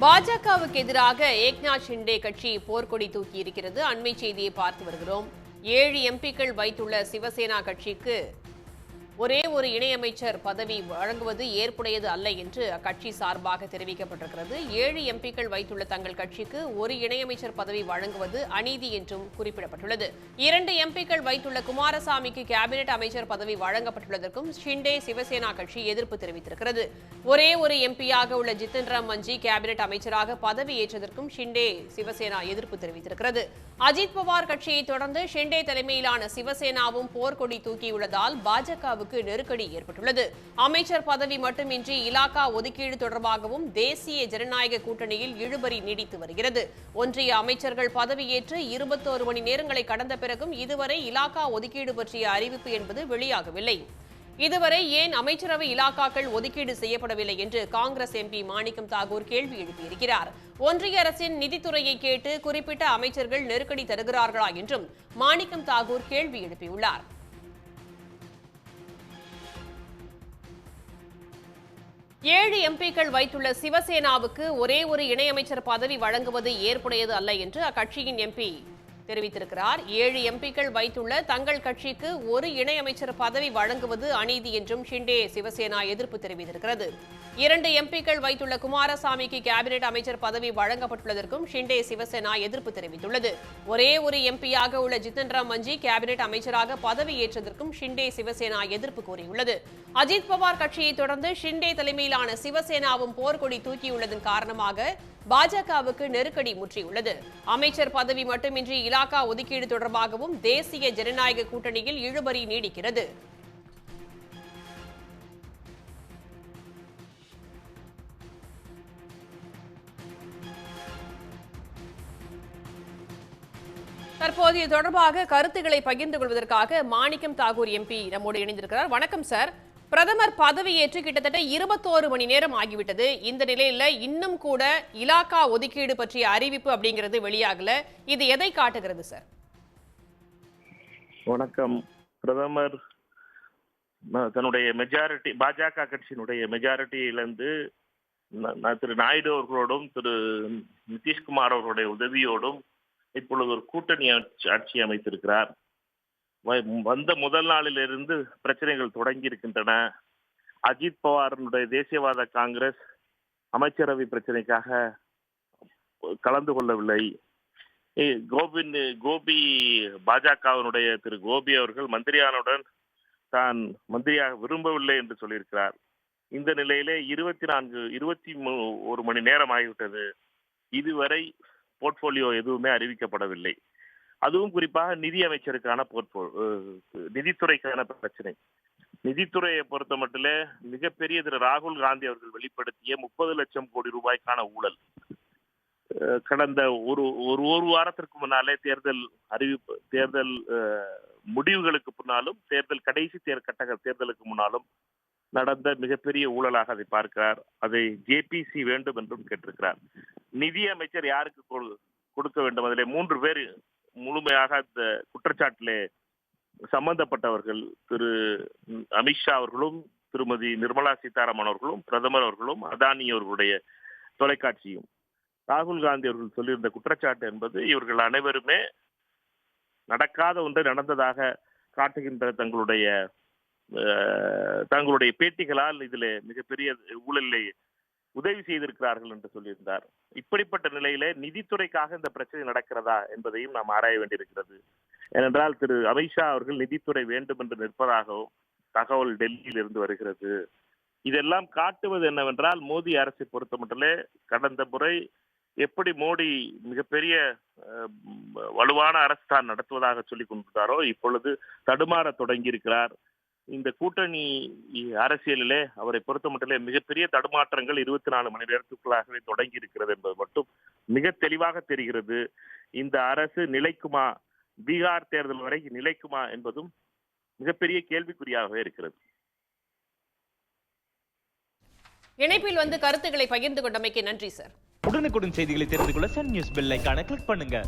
பாஜகவுக்கு எதிராக ஏக்நாத் ஷிண்டே கட்சி போர்க்கொடி தூக்கி இருக்கிறது. அண்மை செய்தியை பார்த்து வருகிறோம். ஏழு எம்பிக்கள் வைத்துள்ள சிவசேனா கட்சிக்கு ஒரே ஒரு இணையமைச்சர் பதவி வழங்குவது ஏற்புடையது அல்ல என்று அக்கட்சி சார்பாக தெரிவிக்கப்பட்டிருக்கிறது. ஏழு எம்பிக்கள் வைத்துள்ள தங்கள் கட்சிக்கு ஒரு இணையமைச்சர் பதவி வழங்குவது அநீதி என்றும் குறிப்பிடப்பட்டுள்ளது. இரண்டு எம்பிக்கள் வைத்துள்ள குமாரசாமிக்கு கேபினெட் அமைச்சர் பதவி வழங்கப்பட்டுள்ளதற்கும் ஷிண்டே சிவசேனா கட்சி எதிர்ப்பு தெரிவித்திருக்கிறது. ஒரே ஒரு எம்பியாக உள்ள ஜித்தன் ராம் மஞ்சி கேபினெட் அமைச்சராக பதவி ஏற்றதற்கும் ஷிண்டே சிவசேனா எதிர்ப்பு தெரிவித்திருக்கிறது. அஜித் பவார் கட்சியை தொடர்ந்து ஷிண்டே தலைமையிலான சிவசேனாவும் போர்க்கொடி தூக்கியுள்ளதால் பாஜகவுக்கு நெருக்கடி ஏற்பட்டுள்ளது. அமைச்சர் பதவி மட்டுமின்றி இலாகா ஒதுக்கீடு தொடர்பாகவும் தேசிய ஜனநாயக கூட்டணியில் இழுபறி நீடித்து வருகிறது. ஒன்றிய அமைச்சர்கள் பதவியேற்று இருபத்தோரு மணி நேரங்களை கடந்த பிறகும் இதுவரை இலாக்கா ஒதுக்கீடு பற்றிய அறிவிப்பு என்பது வெளியாகவில்லை. இதுவரை ஏன் அமைச்சரவை இலாக்காக்கள் ஒதுக்கீடு செய்யப்படவில்லை என்று காங்கிரஸ் எம்பி மாணிக்கம் தாகூர் கேள்வி எழுப்பியிருக்கிறார். ஒன்றிய அரசின் நிதித்துறையை கேட்டு குறிப்பிட்ட அமைச்சர்கள் நெருக்கடி தருகிறார்களா என்றும் மாணிக்கம் தாகூர் கேள்வி எழுப்பியுள்ளார். ஏழு எம்பிக்கள் வைத்துள்ள சிவசேனாவுக்கு ஒரே ஒரு இணையமைச்சர் பதவி வழங்குவது ஏற்புடையது அல்ல என்று அக்கட்சியின் எம்பி தெரிவித்திருக்கிறார். ஏழு எம்பிக்கள் வைத்துள்ள தங்கள் கட்சிக்கு ஒரு இணையமைச்சர் பதவி வழங்குவது அநீதி என்றும் ஷிண்டே சிவசேனா எதிர்ப்பு தெரிவித்திருக்கிறது. இரண்டு எம்பிக்கள் வைத்துள்ள குமாரசாமிக்கு கேபினெட் அமைச்சர் பதவி வழங்கப்பட்டுள்ளதற்கும் ஷிண்டே சிவசேனா எதிர்ப்பு தெரிவித்துள்ளது. ஒரே ஒரு எம்பியாக உள்ள ஜித்தன் ராம் மஞ்சி கேபினெட் அமைச்சராக பதவி ஏற்றதற்கும் ஷிண்டே சிவசேனா எதிர்ப்பு கூறியுள்ளது. அஜித் பவார் கட்சியை தொடர்ந்து ஷிண்டே தலைமையிலான சிவசேனாவும் போர்க்கொடி தூக்கியுள்ளதன் காரணமாக பாஜகவுக்கு நெருக்கடி முற்றியுள்ளது. அமைச்சர் பதவி மட்டுமின்றி இலாகா ஒதுக்கீடு தொடர்பாகவும் தேசிய ஜனநாயக கூட்டணியில் இழுபறி நீடிக்கிறது. தற்போது இது தொடர்பாக கருத்துக்களை பகிர்ந்து கொள்வதற்காக மாணிக்கம் தாகூர் எம்பி நம்மோடு இணைந்திருக்கிறார். வணக்கம் சார். பிரதமர் பதவியேற்று கிட்டத்தட்ட இருபத்தோரு மணி நேரம் ஆகிவிட்டது. இந்த நிலையில இன்னும் கூட இலாக்கா ஒதுக்கீடு பற்றிய அறிவிப்பு அப்படிங்கிறது வெளியாகல. இது எதை காட்டுகிறது சார்? வணக்கம். பிரதமர் தன்னுடைய மெஜாரிட்டி பாஜக கட்சியினுடைய மெஜாரிட்டியிலிருந்து திரு நாயுடு அவர்களோடும் திரு நிதிஷ்குமார் அவர்களுடைய உதவியோடும் இப்பொழுது ஒரு கூட்டணி ஆட்சி ஆட்சி அமைத்திருக்கிறார். வந்த முதல் நாளிலிருந்து பிரச்சனைகள் தொடங்கி இருக்கின்றன. அஜித் பவாரனுடைய தேசியவாத காங்கிரஸ் அமைச்சரவை பிரச்சனைக்காக கலந்து கொள்ளவில்லை. ஏய், கோபிந்த் கோபி பாஜகவினுடைய திரு கோபி அவர்கள் மந்திரியானுடன் தான் மந்திரியாக விரும்பவில்லை என்று சொல்லியிருக்கிறார். இந்த நிலையிலே இருபத்தி நான்கு இருபத்தி மூ- ஒரு மணி நேரம் ஆகிவிட்டது. இதுவரை போர்ட்போலியோ எதுவுமே அறிவிக்கப்படவில்லை. அதுவும் குறிப்பாக நிதி அமைச்சருக்கான போர்ட்போ நிதித்துறைக்கான பிரச்சனை. நிதித்துறையை பொறுத்த மட்டிலே மிகப்பெரிய திரு ராகுல் காந்தி அவர்கள் வெளிப்படுத்திய முப்பது லட்சம் கோடி ரூபாய்க்கான ஊழல். கடந்த ஒரு ஒரு ஒரு வாரத்திற்கு முன்னாலே தேர்தல் அறிவிப்பு தேர்தல் முடிவுகளுக்கு முன்னாலும் தேர்தல் கடைசி தேர் கட்டக தேர்தலுக்கு முன்னாலும் நடந்த மிகப்பெரிய ஊழலாக அதை பார்க்கிறார். அதை ஜேபிசி வேண்டும் என்றும் கேட்டிருக்கிறார். நிதி அமைச்சர் யாருக்கு கொடு- கொடுக்க வேண்டும்? அதிலே மூன்று பேர் முழுமையாக இந்த குற்றச்சாட்டிலே சம்பந்தப்பட்டவர்கள் திரு அமித்ஷா அவர்களும் திருமதி நிர்மலா சீதாராமன் அவர்களும் பிரதமர் அவர்களும் அதானி அவர்களுடைய தொலைக்காட்சியும். ராகுல் காந்தி அவர்கள் சொல்லியிருந்த குற்றச்சாட்டு என்பது இவர்கள் அனைவருமே நடக்காத ஒன்று நடந்ததாக காட்டுகின்ற தங்களுடைய தங்களுடைய பேட்டிகளால் இதில் மிகப்பெரிய ஊழலை உதவி செய்திருக்கிறார்கள் என்று சொல்லியிருந்தார். இப்படிப்பட்ட நிலையிலே நிதித்துறைக்காக இந்த பிரச்சனை நடக்கிறதா என்பதையும் நாம் ஆராய வேண்டியிருக்கிறது. ஏனென்றால் திரு அமித்ஷா அவர்கள் நிதித்துறை வேண்டும் என்று நிற்பதாகவும் தகவல் டெல்லியில் இருந்து வருகிறது. இதெல்லாம் காட்டுவது என்னவென்றால் மோடி அரசை பொறுத்த மட்டிலே கடந்த முறை எப்படி மோடி மிகப்பெரிய வலுவான அரசு தான் நடத்துவதாக சொல்லிக் கொண்டிருந்தாரோ இப்பொழுது தடுமாற தொடங்கியிருக்கிறார். இந்த கூட்டணி அரசியலிலே அவரை பொறுத்த மட்டிலே மிகப்பெரிய தடுமாற்றங்கள் இருபத்தி நாலு மணி நேரத்துக்குள்ளாகவே தொடங்கி இருக்கிறது என்பது மட்டும் மிக தெளிவாக தெரிகிறது. இந்த அரசு நிலைக்குமா? பீகார் தேர்தல் வரை நிலைக்குமா என்பதும் மிகப்பெரிய கேள்விக்குறியாகவே இருக்கிறது. இணைப்பில் வந்து கருத்துக்களை பகிர்ந்து கொண்டமைக்கு நன்றி சார். உடனுக்குடன் செய்திகளை தெரிந்து கொள்ள சன் நியூஸ் பெல் ஐகானை கிளிக் பண்ணுங்க.